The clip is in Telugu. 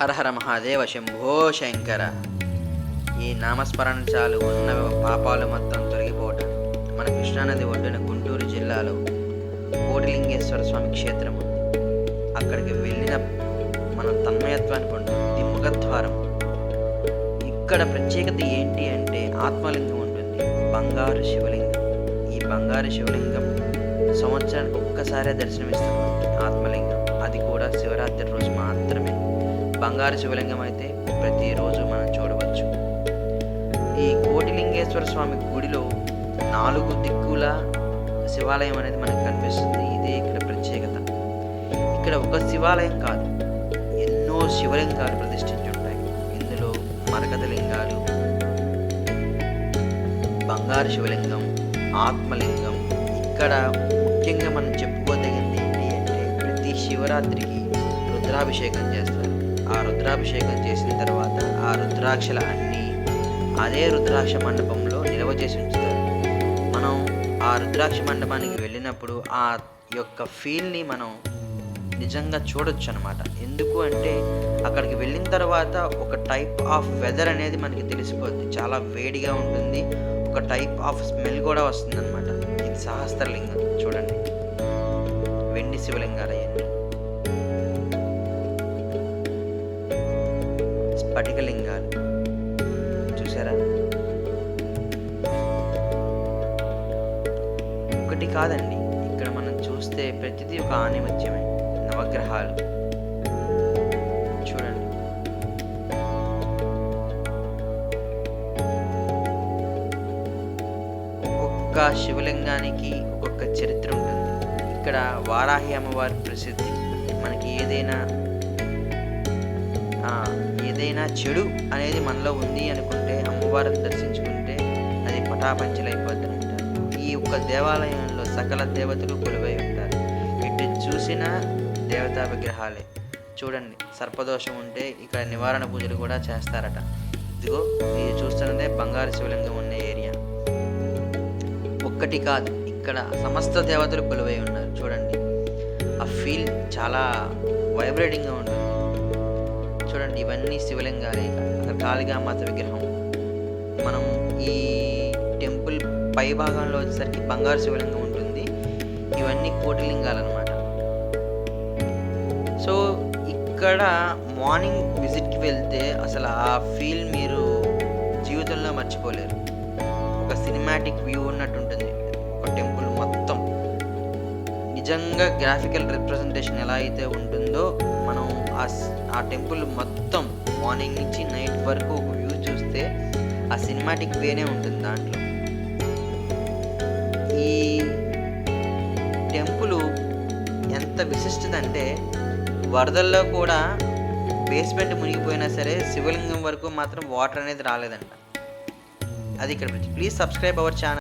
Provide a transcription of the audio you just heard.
హర హర మహాదేవ శంభో శంకర. ఈ నామస్మరణ చాలు ఉన్న పాపాలు మొత్తం తొలగిపోవటం. మన కృష్ణానది ఒడ్డున గుంటూరు జిల్లాలో కోటిలింగేశ్వర స్వామి క్షేత్రం ఉంది. అక్కడికి వెళ్ళిన మన తన్మయత్వాన్ని ఉంటుంది ఇది ముఖద్వారం ఇక్కడ ప్రత్యేకత ఏంటి అంటే ఆత్మలింగం ఉంటుంది బంగారు శివలింగం. ఈ బంగారు శివలింగం సంవత్సరానికి ఒక్కసారే దర్శనమిస్తుంది ఆత్మలింగం. అది కూడా శివరాత్రి రోజు మాత్రమే. బంగారు శివలింగం అయితే ప్రతిరోజు మనం చూడవచ్చు. ఈ కోటిలింగేశ్వర స్వామి గుడిలో నాలుగు దిక్కుల శివాలయం అనేది మనకు కనిపిస్తుంది. ఇదే ఇక్కడ ప్రత్యేకత. ఇక్కడ ఒక శివాలయం కాదు ఎన్నో శివలింగాలు ప్రతిష్ఠించి ఉంటాయి ఇందులో మరకత లింగాలు బంగారు శివలింగం ఆత్మలింగం. ఇక్కడ ముఖ్యంగా మనం చెప్పుకోదగింది ఏంటి అంటే ప్రతి శివరాత్రికి రుద్రాభిషేకం చేస్తారు. ఆ రుద్రాభిషేకం చేసిన తర్వాత ఆ రుద్రాక్షల అన్నీ అదే రుద్రాక్ష మండపంలో నిల్వ చేసి ఉంచుతారు. మనం ఆ రుద్రాక్ష మండపానికి వెళ్ళినప్పుడు ఆ యొక్క ఫీల్ని మనం నిజంగా చూడొచ్చు అనమాట ఎందుకు అంటే అక్కడికి వెళ్ళిన తర్వాత ఒక టైప్ ఆఫ్ వెదర్ అనేది మనకి తెలిసిపోద్ది. చాలా వేడిగా ఉంటుంది. ఒక టైప్ ఆఫ్ స్మెల్ కూడా వస్తుంది అనమాట ఇది సహస్రలింగం చూడండి. వెండి శివలింగాలయ్యండి స్ఫటికలింగాలు చూసారా ఒకటి కాదండి ఇక్కడ మనం చూస్తే ప్రతిదీ ఒక ఆనిమత్యమే నవగ్రహాలు. చూడండి. ఒక్కొక్క శివలింగానికి ఒక్కొక్క చరిత్ర ఉంటుంది. ఇక్కడ వారాహి అమ్మవారి ప్రసిద్ధి మనకి ఏదైనా ఆ, ఏదైనా చెడు అనేది మనలో ఉంది అనుకుంటే అమ్మవారిని దర్శించుకుంటే అది పటాపంచలైపోద్దని ఈ యొక్క దేవాలయంలో సకల దేవతలు కొలువై ఉంటారు. ఎటు చూసినా దేవతా విగ్రహాలే చూడండి సర్పదోషం ఉంటే ఇక్కడ నివారణ పూజలు కూడా చేస్తారట. ఇదిగో మీరు చూస్తున్నదే బంగారు శివలింగం ఉన్న ఏరియా. ఒక్కటి కాదు ఇక్కడ సమస్త దేవతలు కొలువై ఉన్నారు. చూడండి ఆ ఫీల్ చాలా వైబ్రేటింగ్గా ఉంటుంది. చూడండి ఇవన్నీ శివలింగాలే అక్కడ కాళికామాత విగ్రహం. మనం ఈ టెంపుల్ పై భాగంలో వచ్చేసరికి బంగారు శివలింగం ఉంటుంది. ఇవన్నీ కోటిలింగాలు అనమాట సో ఇక్కడ మార్నింగ్ విజిట్కి వెళ్తే అసలు ఆ ఫీల్ మీరు జీవితంలో మర్చిపోలేరు. ఒక సినిమాటిక్ వ్యూ ఉన్నట్టు ఉంటుంది నిజంగా గ్రాఫికల్ రిప్రజెంటేషన్ ఎలా అయితే ఉంటుందో మనం ఆ ఆ టెంపుల్ మొత్తం మార్నింగ్ నుంచి నైట్ వరకు ఒక వ్యూ చూస్తే ఆ సినిమాటిక్ వేనే ఉంటుంది దాంట్లో. ఈ టెంపుల్ ఎంత విశిష్టత అంటే వరదల్లో కూడా బేస్మెంట్ మునిగిపోయినా సరే శివలింగం వరకు మాత్రం వాటర్ అనేది రాలేదంట. అది ఇక్కడ ప్లీజ్ సబ్స్క్రైబ్ అవర్ ఛానల్